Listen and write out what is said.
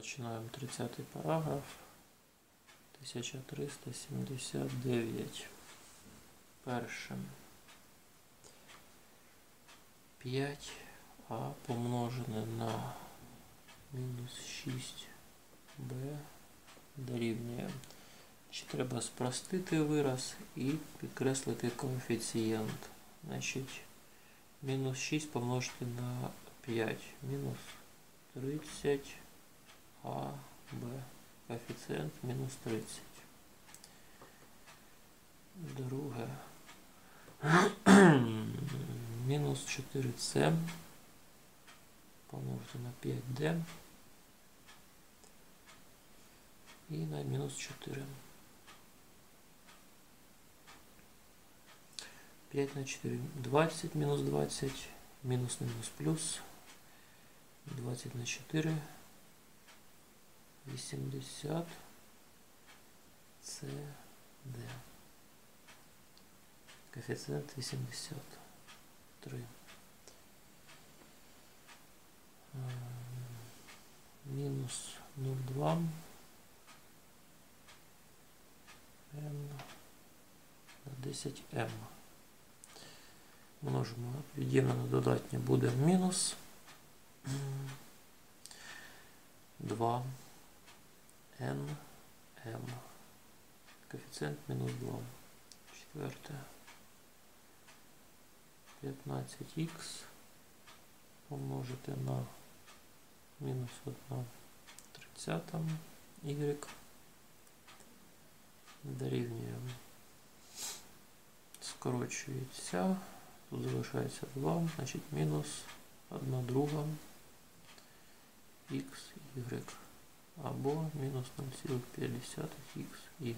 Починаємо 30 параграф. 1379. Першим. 5а помножене на мінус 6b дорівнює. Чи треба спростити вираз і підкреслити коефіцієнт. Значить, мінус 6 помножити на 5. Мінус 30 а, Б. Коефіцієнт мінус 30. Друге. мінус 4С помножити на 5D. І на мінус 4. 5 на 4. 20 мінус 20. Мінус мінус плюс. 20 на 4. 80 це Д. Коефіцієнт 83. Ем, Мінус 0,2 М на 10 М. Множимо від'ємне на додатнє буде мінус 2 N, M. Коефіцієнт мінус 2. Четверте. 15х помножити на мінус 1 30 y дорівнює. Скорочується. Тут залишається 2, значить мінус 1 друга х, y або мінус 0,5х y.